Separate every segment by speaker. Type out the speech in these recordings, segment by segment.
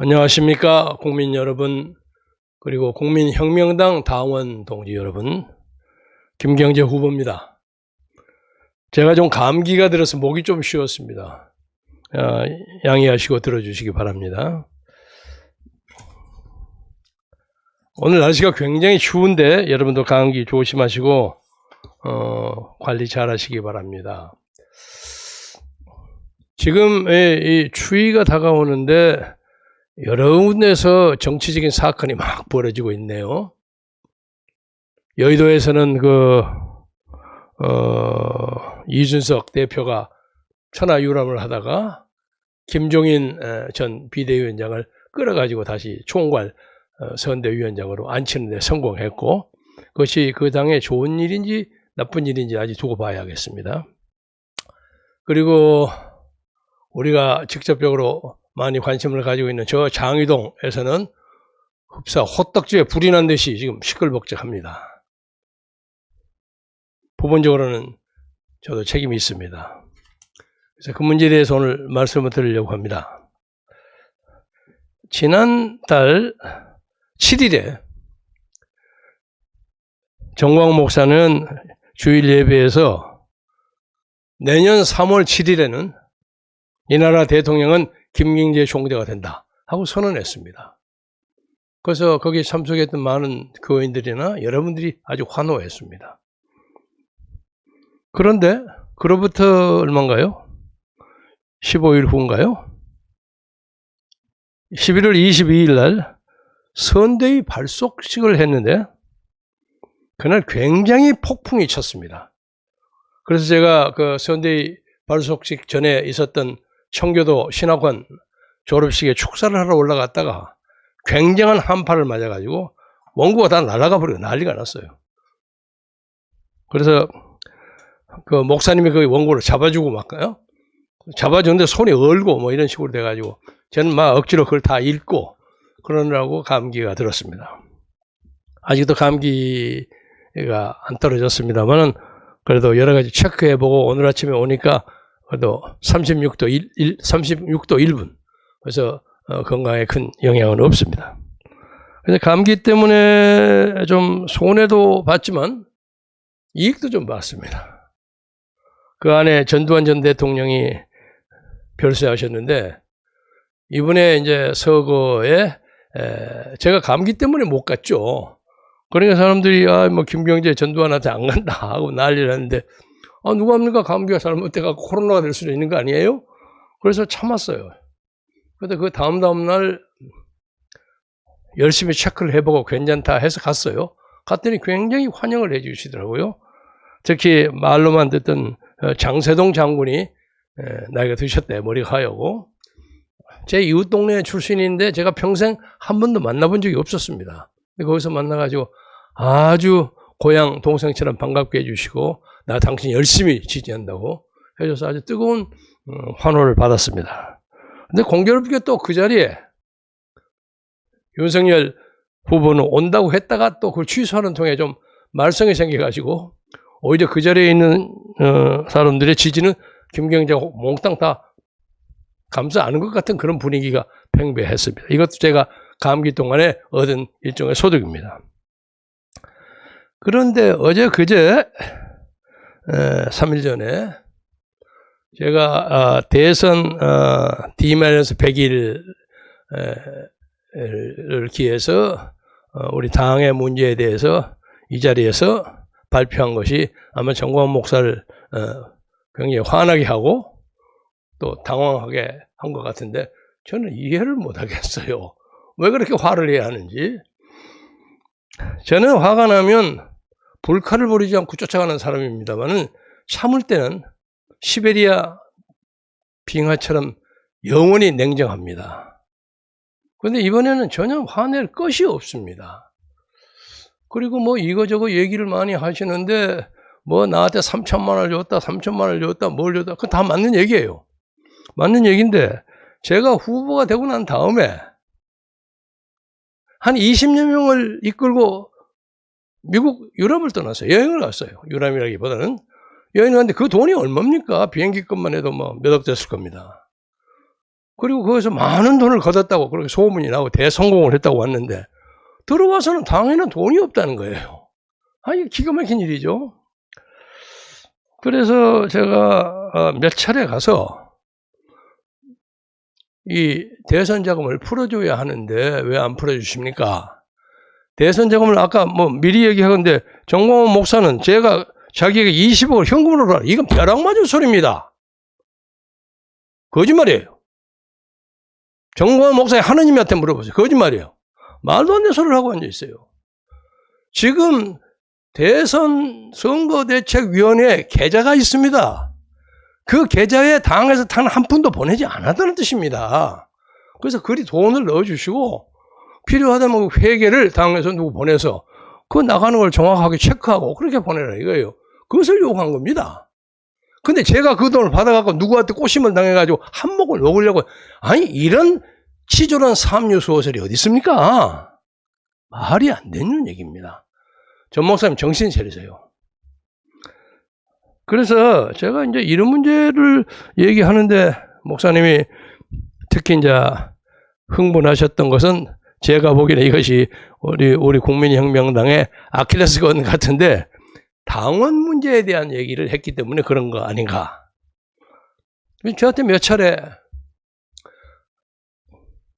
Speaker 1: 안녕하십니까 국민 여러분 그리고 국민혁명당 당원 동지 여러분 김경재 후보입니다. 제가 좀 감기가 들어서 목이 좀 쉬었습니다. 아, 양해하시고 들어주시기 바랍니다. 오늘 날씨가 굉장히 추운데 여러분도 감기 조심하시고 어, 관리 잘 하시기 바랍니다. 지금 이, 이 추위가 다가오는데 여러 군데에서 정치적인 사건이 막 벌어지고 있네요. 여의도에서는 그, 어, 이준석 대표가 천하유람을 하다가 김종인 에, 전 비대위원장을 끌어가지고 다시 총괄 어, 선대위원장으로 앉히는 데 성공했고 그것이 그 당의 좋은 일인지 나쁜 일인지 아직 두고 봐야겠습니다. 그리고 우리가 직접적으로 많이 관심을 가지고 있는 저 장위동에서는 흡사 호떡집에 불이 난 듯이 지금 시끌벅적합니다. 부분적으로는 저도 책임이 있습니다. 그래서 그 문제에 대해서 오늘 말씀을 드리려고 합니다. 지난달 7일에 정광 목사는 주일 예배에서 내년 3월 7일에는 이 나라 대통령은 김경재 총재가 된다 하고 선언했습니다. 그래서 거기에 참석했던 많은 교인들이나 여러분들이 아주 환호했습니다. 그런데 그로부터 얼마인가요? 15일 후인가요? 11월 22일 날 선대위 발속식을 했는데 그날 굉장히 폭풍이 쳤습니다. 그래서 제가 그 선대위 발속식 전에 있었던 청교도 신학원 졸업식에 축사를 하러 올라갔다가 굉장한 한파를 맞아가지고 원고가 다 날아가 버리고 난리가 났어요. 그래서 그 목사님이 그 원고를 잡아주고 막가요. 잡아주는데 손이 얼고 뭐 이런 식으로 돼가지고 저는 막 억지로 그걸 다 읽고 그러느라고 감기가 들었습니다. 아직도 감기가 안 떨어졌습니다만은 그래도 여러 가지 체크해보고 오늘 아침에 오니까 그래도 36도 1, 1 36도 1분. 그래서 어, 건강에 큰 영향은 없습니다. 그래서 감기 때문에 좀 손해도 봤지만 이익도 좀 봤습니다. 그 안에 전두환 전 대통령이 별세하셨는데 이번에 이제 서거에 에, 제가 감기 때문에 못 갔죠. 그러니까 사람들이 아 뭐 김경재 전두환한테 안 간다 하고 난리를 했는데 아, 누가 합니까? 감기가 잘못돼갖고 코로나가 될 수도 있는 거 아니에요? 그래서 참았어요. 근데 그 다음 다음날 열심히 체크를 해보고 괜찮다 해서 갔어요. 갔더니 굉장히 환영을 해주시더라고요. 특히 말로만 듣던 어, 장세동 장군이 나이가 드셨대, 머리가 하얗고. 제 이웃 동네 출신인데 제가 평생 한 번도 만나본 적이 없었습니다. 거기서 만나가지고 아주 고향 동생처럼 반갑게 해주시고 나 당신 열심히 지지한다고 해줘서 아주 뜨거운 어, 환호를 받았습니다. 근데 공교롭게 또 그 자리에 윤석열 후보는 온다고 했다가 또 그걸 취소하는 통에 좀 말썽이 생겨가지고 오히려 그 자리에 있는 어, 사람들의 지지는 김경재 몽땅 다 감싸 안은 것 같은 그런 분위기가 팽배했습니다. 이것도 제가 감기 동안에 얻은 일종의 소득입니다. 그런데 어제 그제 3일 전에 제가 아, 대선 D-100일을 기해서 어, 우리 당의 문제에 대해서 이 자리에서 발표한 것이 아마 정광 목사를 어, 굉장히 화나게 하고 또 당황하게 한 것 같은데 저는 이해를 못 하겠어요. 왜 그렇게 화를 내야 하는지. 저는 화가 나면 불칼을 버리지 않고 쫓아가는 사람입니다만은 참을 때는 시베리아 빙하처럼 영원히 냉정합니다. 그런데 이번에는 전혀 화낼 것이 없습니다. 그리고 뭐 이거저거 얘기를 많이 하시는데 뭐 나한테 3천만 원을 줬다, 3천만 원을 줬다, 뭘 줬다. 그건 다 맞는 얘기예요. 맞는 얘기인데 제가 후보가 되고 난 다음에 한 20여 명을 이끌고 미국 유럽을 떠났어요. 여행을 갔어요. 유럽이라기보다는 여행을 갔는데 그 돈이 얼마입니까? 비행기 값만 해도 뭐 몇 억 됐을 겁니다. 그리고 거기서 많은 돈을 걷었다고 그렇게 소문이 나고 대성공을 했다고 왔는데 들어와서는 당에는 돈이 없다는 거예요. 아, 이게 기가 막힌 일이죠. 그래서 제가 어, 몇 차례 가서 이 대선 자금을 풀어줘야 하는데 왜 안 풀어주십니까? 대선 자금을 아까 뭐 미리 얘기하건데 정광훈 목사는 제가 자기에게 20억을 현금으로 라 이건 벼락 맞은 소리입니다. 거짓말이에요. 정광훈 목사의 하느님한테 물어보세요. 거짓말이에요. 말도 안 되는 소리를 하고 앉아 있어요. 지금 대선 선거대책위원회 계좌가 있습니다. 그 계좌에 당에서 단 한 푼도 보내지 않았다는 뜻입니다. 그래서 그리 돈을 넣어주시고 필요하다면 그 회계를 당에서 누구 보내서 그 나가는 걸 정확하게 체크하고 그렇게 보내라 이거예요. 그것을 요구한 겁니다. 근데 제가 그 돈을 받아갖고 누구한테 꼬심을 당해가지고 한몫을 먹으려고 아니 이런 치졸한 삼류 수호설이 어디 있습니까? 말이 안 되는 얘기입니다. 전 목사님 정신 차리세요. 그래서 제가 이제 이런 문제를 얘기하는데 목사님이 특히 이제 흥분하셨던 것은 제가 보기에는 이것이 우리 우리 국민혁명당의 아킬레스건 같은데 당원 문제에 대한 얘기를 했기 때문에 그런 거 아닌가? 저한테 몇 차례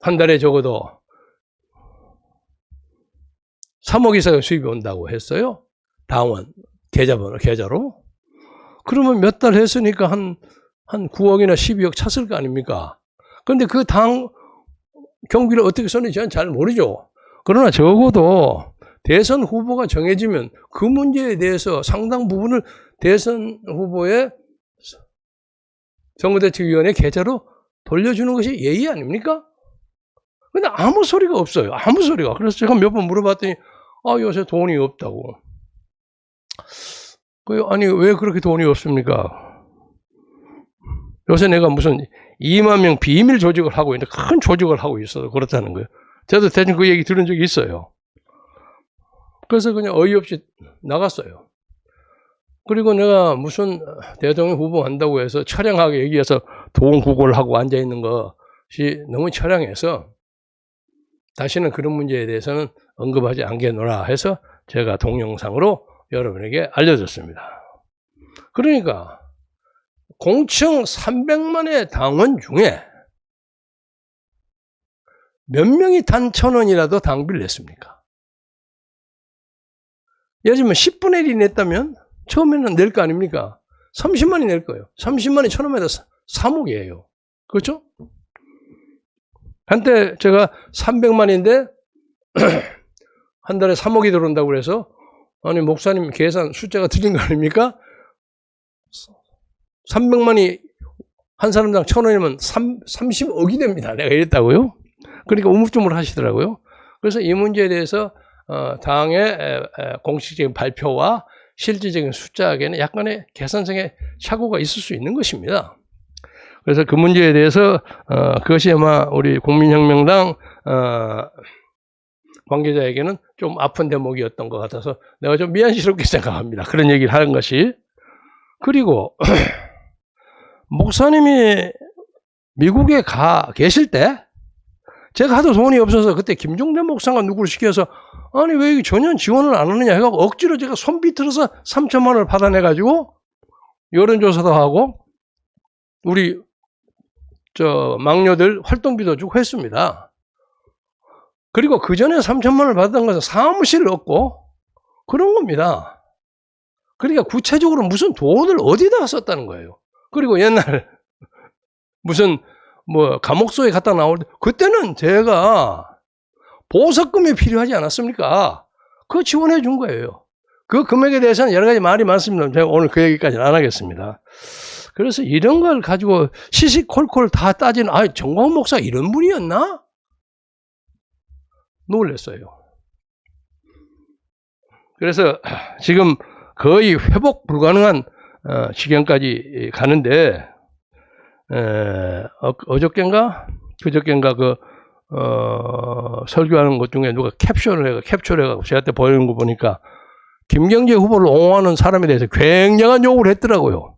Speaker 1: 한 달에 적어도 3억 이상의 수입이 온다고 했어요. 당원 계좌번호 계좌로. 그러면 몇 달 했으니까 한, 한 9억이나 12억 찼을 거 아닙니까? 그런데 그 당 경비를 어떻게 썼는지 저는 잘 모르죠. 그러나 적어도 대선 후보가 정해지면 그 문제에 대해서 상당 부분을 대선 후보의 선거대책위원회 계좌로 돌려주는 것이 예의 아닙니까? 근데 아무 소리가 없어요. 아무 소리가. 그래서 제가 몇 번 물어봤더니, 아, 요새 돈이 없다고. 그, 아니, 왜 그렇게 돈이 없습니까? 요새 내가 무슨 2만 명 비밀 조직을 하고 있는데 큰 조직을 하고 있어서 그렇다는 거예요. 저도 대충 그 얘기 들은 적이 있어요. 그래서 그냥 어이없이 나갔어요. 그리고 내가 무슨 대통령 후보 한다고 해서 여기에서 돈 구걸을 하고 앉아 있는 것이 너무 처량해서 다시는 그런 문제에 대해서는 언급하지 않겠노라 해서 제가 동영상으로 여러분에게 알려줬습니다. 그러니까 공청 300만의 당원 중에 몇 명이 단 천 원이라도 당비를 냈습니까? 예를 들면 10분의 1이 냈다면 처음에는 낼 거 아닙니까? 30만이 낼 거예요. 30만이 천 원에다 3억이에요. 그렇죠? 한때 제가 300만인데 한 달에 3억이 들어온다고 그래서 아니 목사님 계산 숫자가 틀린 거 아닙니까? 300만이 한 사람당 천 원이면 3, 30억이 됩니다. 내가 이랬다고요. 그러니까 우물쭈물 하시더라고요. 그래서 이 문제에 대해서 어, 당의 공식적인 발표와 실질적인 숫자에게는 약간의 계산성의 착오가 있을 수 있는 것입니다. 그래서 그 문제에 대해서 어, 그것이 아마 우리 국민혁명당 어, 관계자에게는 좀 아픈 대목이었던 것 같아서 내가 좀 미안스럽게 생각합니다. 그런 얘기를 하는 것이 그리고 목사님이 미국에 가 계실 때 제가 하도 돈이 없어서 그때 김종대 목사가 누구를 시켜서 아니 왜 전혀 지원을 안 하느냐 해갖고 억지로 제가 손 비틀어서 3천만 원을 받아내 가지고 여론조사도 하고 우리 저 막녀들 활동비도 주고 했습니다. 그리고 그 전에 3천만 원을 받았던 것은 사무실을 얻고 그런 겁니다. 그러니까 구체적으로 무슨 돈을 어디다가 썼다는 거예요. 그리고 옛날 무슨 뭐 감옥소에 갔다 나올 때 그때는 제가 보석금이 필요하지 않았습니까? 그거 지원해 준 거예요. 그 금액에 대해서는 여러 가지 말이 많습니다. 제가 오늘 그 얘기까지는 안 하겠습니다. 그래서 이런 걸 가지고 시시콜콜 다 따지는, 아, 정광훈 목사 이런 분이었나? 놀랬어요. 그래서 지금 거의 회복 불가능한 어, 지경까지 가는데, 에, 어, 어저께인가? 그저께인가 그, 어, 설교하는 것 중에 누가 캡션을 해가, 캡처를 해가지고 제한테 보이는 거 보니까 김경재 후보를 옹호하는 사람에 대해서 굉장한 욕을 했더라고요.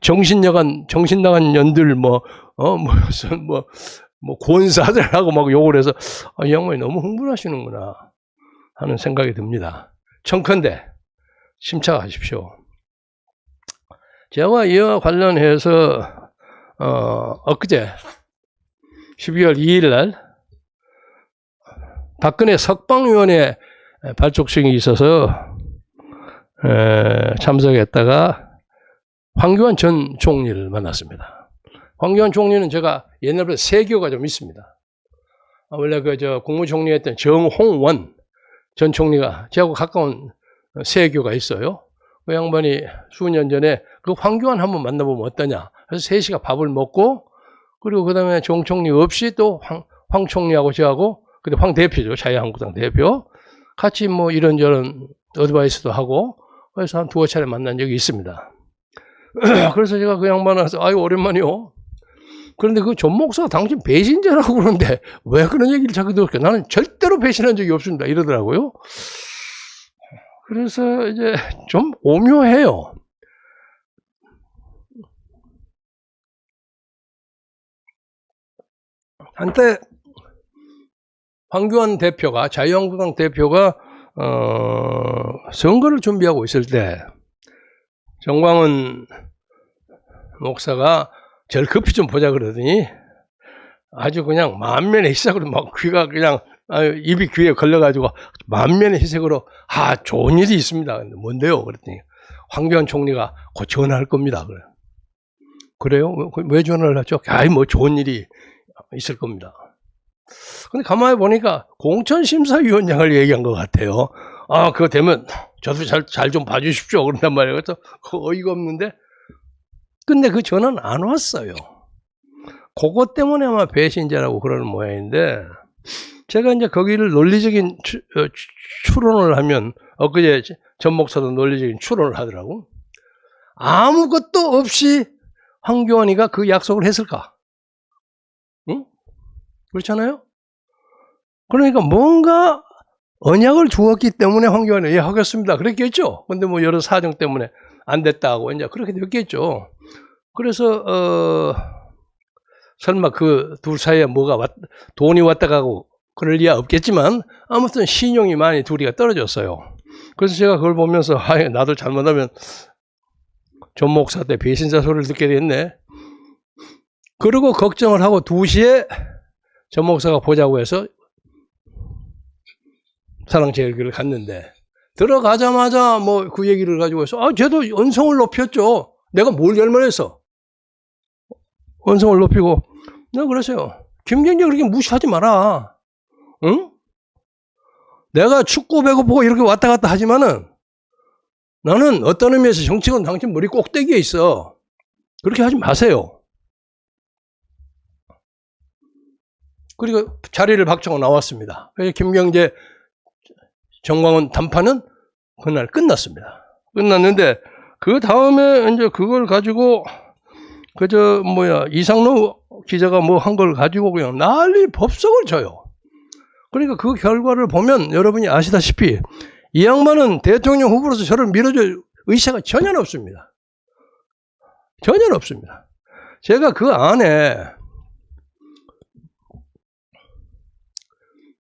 Speaker 1: 정신 나간, 정신 나간 년들, 뭐, 어, 무슨, 뭐, 뭐 권사들하고 막 욕을 해서 아, 이 양반이 너무 흥분하시는구나 하는 생각이 듭니다. 청컨대 심착하십시오. 제가 이와 관련해서 어, 엊그제 12월 2일 날 박근혜 석방위원회 발족식이 있어서 에, 참석했다가 황교안 전 총리를 만났습니다. 황교안 총리는 제가 옛날부터 세교가 좀 있습니다. 아, 원래 그 저 국무총리였던 정홍원 전 총리가 저하고 가까운 세교가 있어요. 그 양반이 수년 전에 그 황교안 한번 만나보면 어떠냐. 그래서 셋이가 밥을 먹고 그리고 그 다음에 정 총리 없이 또 황, 황 총리하고 저하고 근데 황 대표죠. 자유한국당 대표. 같이 뭐 이런저런 어드바이스도 하고 그래서 한 두어 차례 만난 적이 있습니다. 그래서 제가 그 양반한테 아유 오랜만이요. 그런데 그존 목사가 당신 배신자라고 그러는데 왜 그런 얘기를 자꾸 들을까? 나는 절대로 배신한 적이 없습니다. 이러더라고요. 그래서 이제 좀 오묘해요. 한때 황교안 대표가 자유한국당 대표가 어, 선거를 준비하고 있을 때 정광훈 목사가 저를 급히 좀 보자 그러더니 아주 그냥 만면의 희색으로 막 귀가 그냥 입이 귀에 걸려가지고 만면의 희색으로 아 좋은 일이 있습니다. 뭔데요? 그랬더니 황교안 총리가 곧 전화할 겁니다. 그래. 그래요? 왜- 왜 전화를 하죠? 아이 뭐 좋은 일이 있을 겁니다. 근데 가만히 보니까 공천심사위원장을 얘기한 것 같아요. 아, 그거 되면 저도 잘, 잘 좀 봐주십시오. 그런단 말이에요. 그래서 그 어이가 없는데. 근데 그 전화는 안 왔어요. 그것 때문에 아마 배신자라고 그러는 모양인데, 제가 이제 거기를 논리적인 추, 어, 추- 추론을 하면, 엊그제 전 목사도 논리적인 추론을 하더라고. 아무것도 없이 황교안이가 그 약속을 했을까? 응? 그렇잖아요? 그러니까 뭔가 언약을 주었기 때문에 황교안이 예, 하겠습니다. 그랬겠죠. 근데 뭐 여러 사정 때문에 안 됐다고 이제 그렇게 됐겠죠. 그래서, 어, 설마 그 둘 사이에 뭐가 왔, 돈이 왔다 가고 그럴 리야 없겠지만 아무튼 신용이 많이 둘이가 떨어졌어요. 그래서 제가 그걸 보면서 아, 나도 잘못하면 전 목사 때 배신자 소리를 듣게 됐네. 그리고 걱정을 하고 2시에 전 목사가 보자고 해서 사랑제일교를 갔는데 들어가자마자 뭐 그 얘기를 가지고 해서 아 쟤도 언성을 높였죠. 내가 뭘 잘못했어? 언성을 높이고 내가 그랬어요. 김경재 그렇게 무시하지 마라. 응? 내가 축구 배고 보고 이렇게 왔다 갔다 하지만은 나는 어떤 의미에서 정치건 당신 머리 꼭대기에 있어. 그렇게 하지 마세요. 그리고 자리를 박차고 나왔습니다. 그래서 김경재 정광훈 담판은 그날 끝났습니다. 끝났는데 그 다음에 이제 그걸 가지고 그저 뭐야 이상로 기자가 뭐 한 걸 가지고 그냥 난리 법석을 쳐요. 그러니까 그 결과를 보면 여러분이 아시다시피 이 양반은 대통령 후보로서 저를 밀어줄 의사가 전혀 없습니다. 전혀 없습니다. 제가 그 안에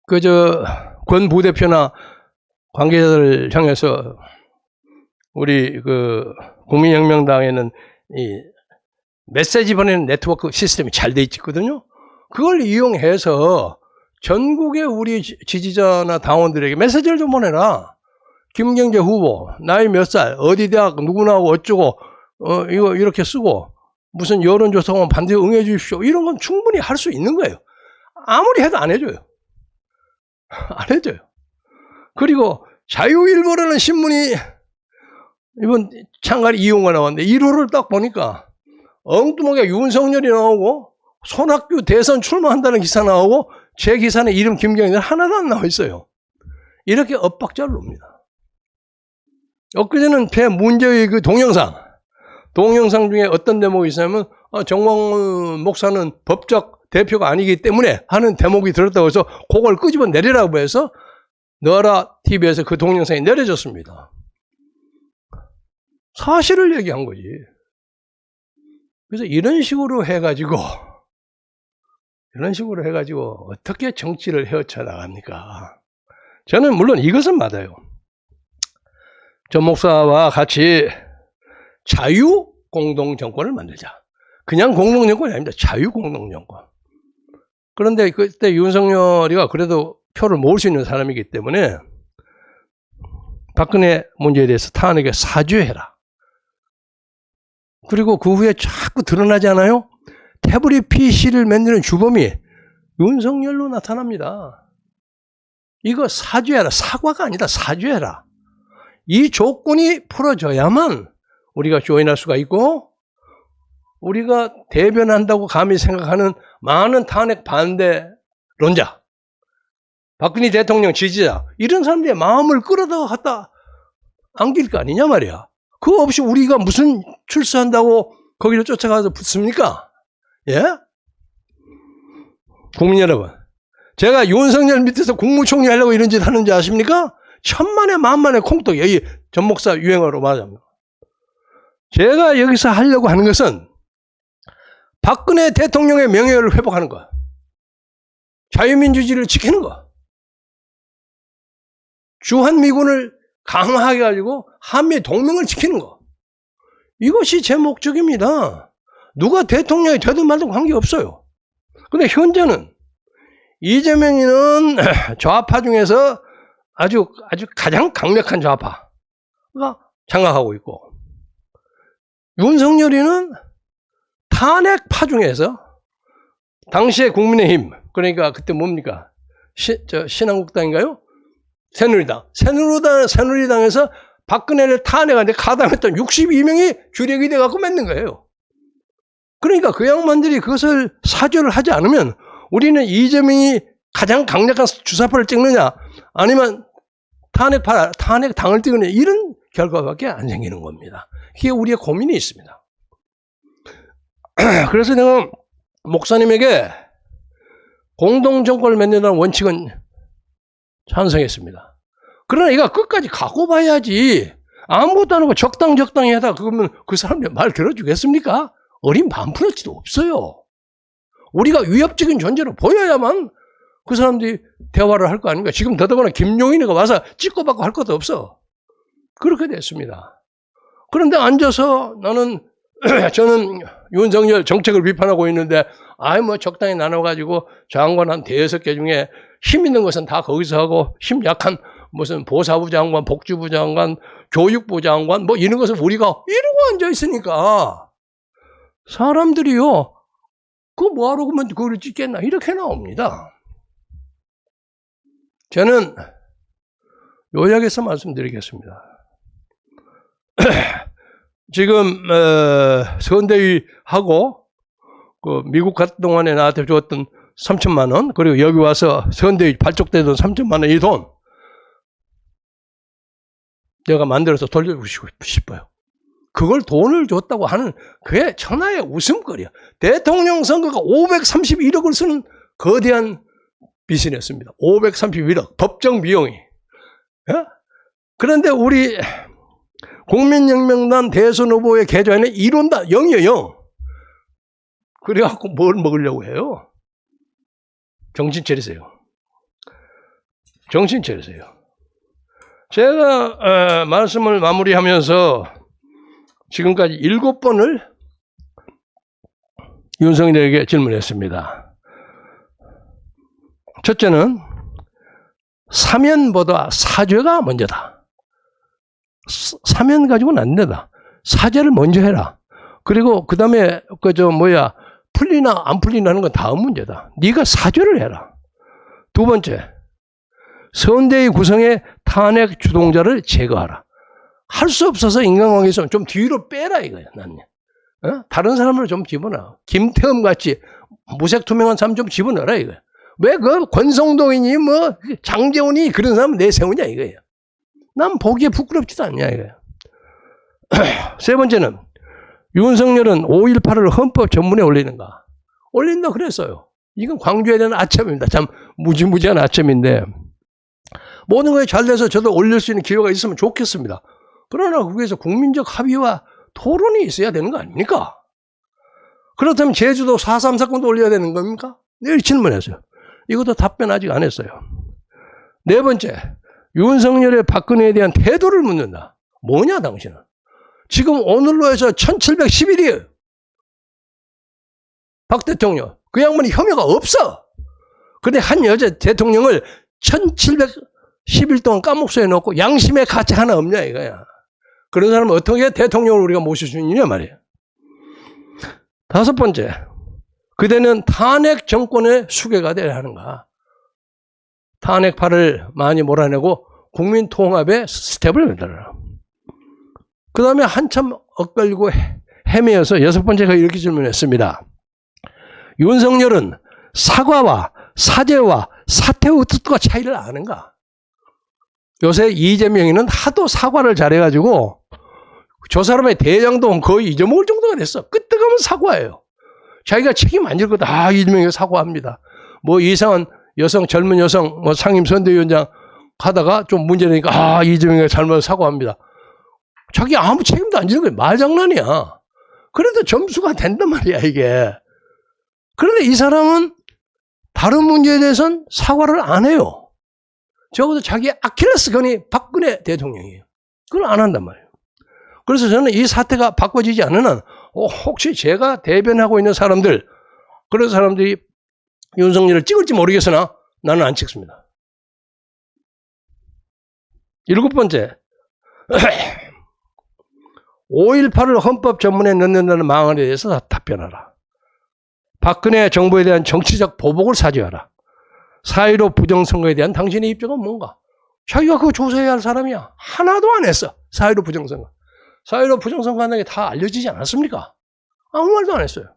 Speaker 1: 그저 권 부대표나 관계자들을 향해서 우리 그 국민혁명당에는 이 메시지 보내는 네트워크 시스템이 잘 돼 있거든요. 그걸 이용해서 전국의 우리 지- 지지자나 당원들에게 메시지를 좀 보내라. 김경재 후보 나이 몇 살 어디 대학 누구 나오고 어쩌고 어 이거 이렇게 쓰고 무슨 여론조사 오면 반드시 응해 주십시오. 이런 건 충분히 할 수 있는 거예요. 아무리 해도 안 해줘요. 안 해줘요. 그리고 자유일보라는 신문이 이번 창갈 이용가 나왔는데 1호를 딱 보니까 엉뚱하게 윤석열이 나오고 손학규 대선 출마한다는 기사 나오고 제 기사는 이름 김경일 하나도 안 나와 있어요. 이렇게 엇박자를 놉니다. 엊그제는 배 문제의 그 동영상, 동영상 중에 어떤 대목이 있냐면 아, 정광훈 목사는 법적 대표가 아니기 때문에 하는 대목이 들었다고 해서 그걸 끄집어 내리라고 해서 너라 TV에서 그 동영상이 내려졌습니다. 사실을 얘기한 거지. 그래서 이런 식으로 해가지고 이런 식으로 해가지고 어떻게 정치를 헤어쳐 나갑니까? 저는 물론 이것은 맞아요. 전 목사와 같이 자유 공동 정권을 만들자. 그냥 공동 정권이 아닙니다. 자유 공동 정권. 그런데 그때 윤석열이가 그래도 표를 모을 수 있는 사람이기 때문에 박근혜 문제에 대해서 탄핵에 사죄해라. 그리고 그 후에 자꾸 드러나지 않아요? 태블릿 PC를 만드는 주범이 윤석열로 나타납니다. 이거 사죄해라. 사과가 아니다. 사죄해라. 이 조건이 풀어져야만 우리가 조인할 수가 있고 우리가 대변한다고 감히 생각하는 많은 탄핵 반대론자, 박근혜 대통령 지지자 이런 사람들의 마음을 끌어다가 갖다 안길 거 아니냐 말이야. 그거 없이 우리가 무슨 출세한다고 거기를 쫓아가서 붙습니까? 예? 국민 여러분, 제가 윤석열 밑에서 국무총리 하려고 이런 짓 하는지 아십니까? 천만에 만만의 콩떡이에요. 이 전목사 유행어로 말하자면. 제가 여기서 하려고 하는 것은 박근혜 대통령의 명예를 회복하는 거. 자유민주주의를 지키는 거. 주한미군을 강화해 가지고 한미 동맹을 지키는 거. 이것이 제 목적입니다. 누가 대통령이 되든 말든 관계없어요. 근데 현재는 이재명이는 좌파 중에서 아주 아주 가장 강력한 좌파가 장악하고 있고 윤석열이는 탄핵파 중에서 당시에 국민의힘 그러니까 그때 뭡니까 시, 저 신한국당인가요? 새누리당 새누리당 새누리당에서 박근혜를 탄핵하는데 가담했던 62명이 주력이 돼갖고 맺는 거예요. 그러니까 그 양반들이 그것을 사죄를 하지 않으면 우리는 이재명이 가장 강력한 주사파를 찍느냐 아니면 탄핵파 탄핵 당을 찍느냐 이런 결과밖에 안 생기는 겁니다. 이게 우리의 고민이 있습니다. 그래서 내가 목사님에게 공동정권을 맺는다는 원칙은 찬성했습니다. 그러나 이가 끝까지 갖고 봐야지. 아무것도 안 하고 적당 적당히 하다 그러면 그 사람들 말 들어주겠습니까? 어린 반푼어치도 없어요. 우리가 위협적인 존재로 보여야만 그 사람들이 대화를 할 거 아닙니까? 지금 더더구나 김용인이가 와서 찍고 받고 할 것도 없어. 그렇게 됐습니다. 그런데 앉아서 나는 저는 윤석열 정책을 비판하고 있는데 아이 뭐 적당히 나눠가지고 장관 한 대여섯 개 중에 힘 있는 것은 다 거기서 하고 힘 약한 무슨 보사부 장관, 복지부 장관, 교육부 장관 뭐 이런 것을 우리가 이러고 앉아 있으니까 사람들이요 그 뭐하러 그러면 그걸 찍겠나 이렇게 나옵니다. 저는 요약해서 말씀드리겠습니다. 지금 어, 선대위하고 그 미국 갔던 동안에 나한테 줬던 3천만 원 그리고 여기 와서 선대위 발족되던 3천만 원 이 돈 내가 만들어서 돌려주고 싶어요. 그걸 돈을 줬다고 하는 그게 천하의 웃음거리야. 대통령 선거가 531억을 쓰는 거대한 비즈니스입니다. 531억 법정 비용이. 예? 그런데 우리 국민혁명단 대선 후보의 계좌에는 1원다 0이에요 0. 그래갖고 뭘 먹으려고 해요? 정신 차리세요. 정신 차리세요. 제가 어, 말씀을 마무리하면서 지금까지 일곱 번을 윤석열에게 질문했습니다. 첫째는 사면보다 사죄가 먼저다. 사면 가지고는 안 된다. 사죄를 먼저 해라. 그리고 그 다음에 그 저 뭐야 풀리나 안 풀리나 하는 건 다음 문제다. 네가 사죄를 해라. 두 번째, 선대위 구성의 탄핵 주동자를 제거하라. 할 수 없어서 인간관계에서 좀 뒤로 빼라 이거야. 난 어? 다른 사람을 좀 집어넣어. 김태흠 같이 무색 투명한 사람 좀 집어넣어라 이거야. 왜 그 권성동이니 뭐 장재훈이 그런 사람 내세우냐 이거예요. 난 보기에 부끄럽지도 않냐 이거예요. 세 번째는 윤석열은 5.18을 헌법 전문에 올리는가? 올린다 그랬어요. 이건 광주에 대한 아첨입니다. 참 무지무지한 아첨인데 모든 것이 잘 돼서 저도 올릴 수 있는 기회가 있으면 좋겠습니다. 그러나 거기에서 국민적 합의와 토론이 있어야 되는 거 아닙니까? 그렇다면 제주도 4.3 사건도 올려야 되는 겁니까? 늘 질문했어요. 이것도 답변 아직 안 했어요. 네 번째, 윤석열의 박근혜에 대한 태도를 묻는다. 뭐냐, 당신은? 지금 오늘로 해서 1711이에요. 박 대통령. 그 양반이 혐의가 없어. 근데 한 여자 대통령을 1710일 동안 감옥소에 넣고 양심의 가치 하나 없냐, 이거야. 그런 사람은 어떻게 대통령을 우리가 모실 수 있느냐 말이에요. 다섯 번째, 그대는 탄핵 정권의 수괴가 되야 하는가. 탄핵파를 많이 몰아내고 국민 통합의 스텝을 만들어라. 그 다음에 한참 엇갈리고 헤- 헤매어서 여섯 번째가 이렇게 질문했습니다. 윤석열은 사과와 사죄와 사퇴의 뜻과 차이를 아는가? 요새 이재명이는 하도 사과를 잘해가지고 저 사람의 대장동 거의 잊어먹을 정도가 됐어. 끄떡하면 사과예요. 자기가 책임 안 질 거다. 아, 이재명이 사과합니다. 뭐 이상한 여성, 젊은 여성, 뭐 상임 선대위원장 하다가 좀 문제되니까 아, 이재명이 잘못 사과합니다. 자기 아무 책임도 안 지는 거예요. 말장난이야. 그래도 점수가 된단 말이야, 이게. 그런데 이 사람은 다른 문제에 대해서는 사과를 안 해요. 적어도 자기 아킬레스건이 박근혜 대통령이에요. 그걸 안 한단 말이에요. 그래서 저는 이 사태가 바꿔지지 않는 한 어, 혹시 제가 대변하고 있는 사람들 그런 사람들이 윤석열을 찍을지 모르겠으나 나는 안 찍습니다. 일곱 번째 5.18을 헌법 전문에 넣는다는 망언에 대해서 답변하라. 박근혜 정부에 대한 정치적 보복을 사죄하라. 4.15 부정선거에 대한 당신의 입장은 뭔가? 자기가 그거 조사해야 할 사람이야. 하나도 안 했어. 4.15 부정선거. 4.15 부정선거 한다는 게 다 알려지지 않았습니까? 아무 말도 안 했어요.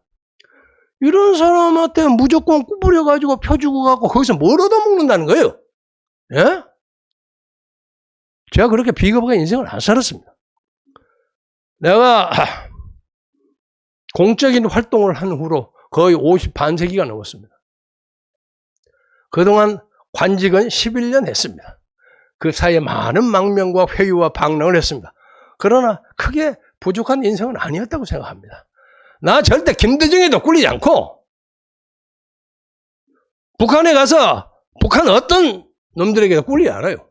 Speaker 1: 이런 사람한테 무조건 꾸부려가지고 펴주고 가고 거기서 뭘 얻어먹는다는 거예요? 예? 제가 그렇게 비겁하게 인생을 안 살았습니다. 내가 공적인 활동을 한 후로 거의 50 반세기가 넘었습니다. 그동안 관직은 11년 했습니다. 그 사이에 많은 망명과 회유와 방랑을 했습니다. 그러나 크게 부족한 인생은 아니었다고 생각합니다. 나 절대 김대중에도 꿀리지 않고 북한에 가서 북한 어떤 놈들에게도 꿀리지 않아요.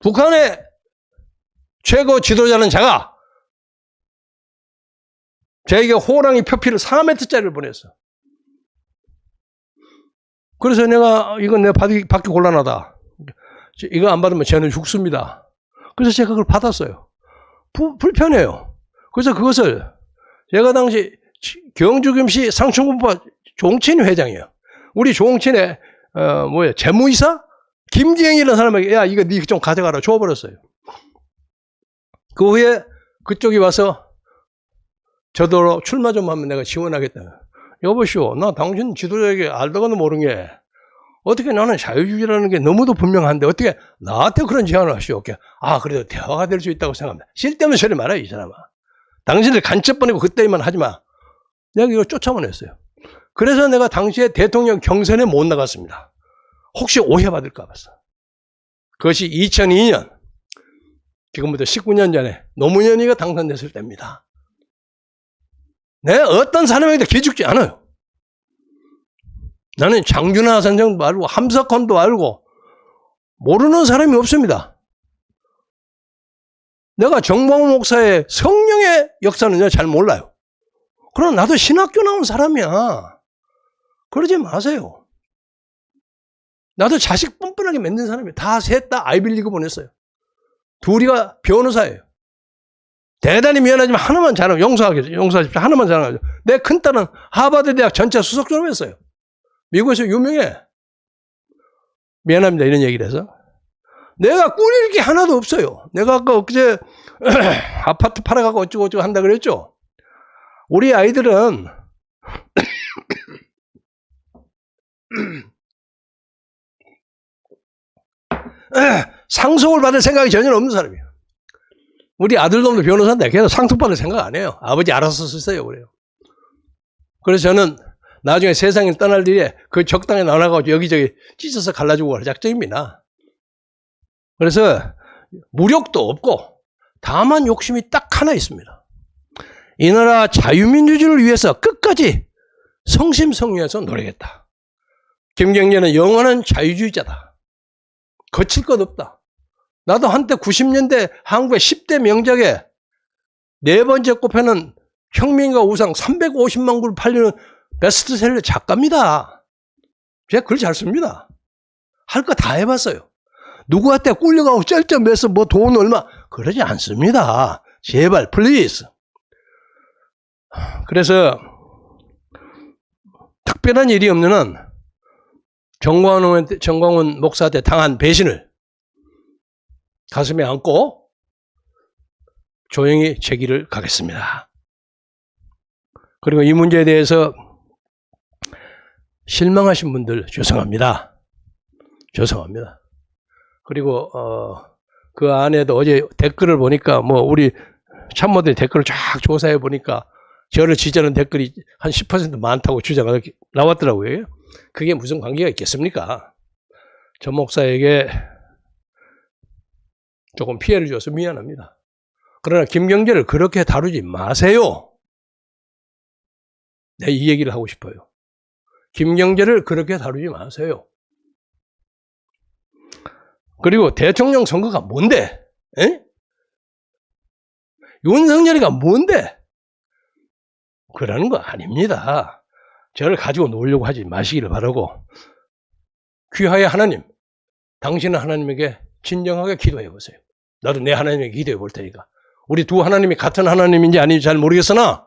Speaker 1: 북한의 최고 지도자는 자가 저에게 호랑이 표피를 4m짜리를 보냈어. 그래서 내가 이건 내가 받기, 받기 곤란하다. 이거 안 받으면 쟤는 죽습니다. 그래서 제가 그걸 받았어요. 부- 불편해요. 그래서 그것을 제가 당시 경주김씨 상층군파 종친 회장이에요. 우리 종친의 어 뭐야 재무이사 김지영이라는 사람에게 야 이거 니 좀 가져가라 줘버렸어요. 그 후에 그쪽이 와서 저더러 출마 좀 하면 내가 지원하겠다. 여보시오, 나 당신 지도자에게 알다가도 모르는 게 어떻게 나는 자유주의라는 게 너무도 분명한데 어떻게 나한테 그런 제안을 하시오? 아, 그래도 대화가 될 수 있다고 생각합니다. 쓸데없는 소리 말아요, 이 사람아. 당신들 간첩 보내고 그때만 하지 마. 내가 이거 쫓아보냈어요. 그래서 내가 당시에 대통령 경선에 못 나갔습니다. 혹시 오해받을까 봐서. 그것이 2002년, 지금부터 19년 전에 노무현이가 당선됐을 때입니다. 내 어떤 사람에게도 기죽지 않아요. 나는 장준하 선생도 알고 함석헌도 알고 모르는 사람이 없습니다. 내가 정광훈 목사의 성령의 역사는 잘 몰라요. 그럼 나도 신학교 나온 사람이야. 그러지 마세요. 나도 자식 뻔뻔하게 만든 사람이에요. 다 셋 다 아이빌리그 보냈어요. 둘이가 변호사예요. 대단히 미안하지만 하나만 잘하면 용서하겠죠. 용서하십시오. 하나만 잘하죠. 내 큰딸은 하버드 대학 전체 수석 졸업했어요. 미국에서 유명해. 미안합니다. 이런 얘기를 해서. 내가 꾸릴 게 하나도 없어요. 내가 아까 엊그제 아파트 팔아가고 어쩌고저쩌고 한다 그랬죠. 우리 아이들은 상속을 받을 생각이 전혀 없는 사람이에요. 우리 아들놈도 변호사인데 걔도 상속받을 생각 안 해요. 아버지 알아서 쓰세요 그래요. 그래서 저는 나중에 세상을 떠날 뒤에 그 적당히 나눠가지고 여기저기 찢어서 갈라주고 갈 작정입니다. 그래서 무력도 없고 다만 욕심이 딱 하나 있습니다. 이 나라 자유민주주의를 위해서 끝까지 성심성의해서 노력했다. 김경재는 영원한 자유주의자다. 거칠 것 없다. 나도 한때 90년대 한국의 10대 명작에 네 번째 꼽혀는 혁명과 우상 350만 굴 팔리는 베스트셀러 작가입니다. 제가 글 잘 씁니다. 할 거 다 해봤어요. 누구한테 꿀려가고 쩔쩔매서 뭐 돈 얼마 그러지 않습니다. 제발 플리즈. 그래서 특별한 일이 없는 한 정광훈, 정광훈 목사한테 당한 배신을 가슴에 안고 조용히 제기를 가겠습니다. 그리고 이 문제에 대해서 실망하신 분들 죄송합니다. 죄송합니다. 그리고 어, 그 안에도 어제 댓글을 보니까 뭐 우리 참모들이 댓글을 쫙 조사해 보니까 저를 지지하는 댓글이 한 10% 많다고 주장가 나왔더라고요. 그게 무슨 관계가 있겠습니까? 전 목사에게 조금 피해를 줘서 미안합니다. 그러나 김경재를 그렇게 다루지 마세요. 내 이 얘기를 하고 싶어요. 김경재를 그렇게 다루지 마세요. 그리고 대통령 선거가 뭔데? 에? 윤석열이가 뭔데? 그러는 거 아닙니다. 저를 가지고 놀려고 하지 마시기를 바라고 귀하의 하나님, 당신은 하나님에게 진정하게 기도해 보세요. 나도 내 하나님에게 기도해 볼 테니까. 우리 두 하나님이 같은 하나님인지 아닌지 잘 모르겠으나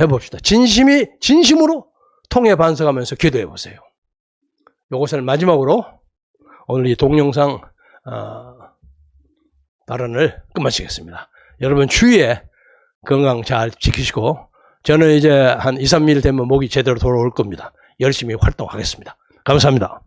Speaker 1: 해봅시다. 진심이 진심으로 통해 반성하면서 기도해 보세요. 이것을 마지막으로 오늘 이 동영상 어, 발언을 끝마치겠습니다. 여러분 추위에 건강 잘 지키시고 저는 이제 한 2, 3일 되면 목이 제대로 돌아올 겁니다. 열심히 활동하겠습니다. 감사합니다.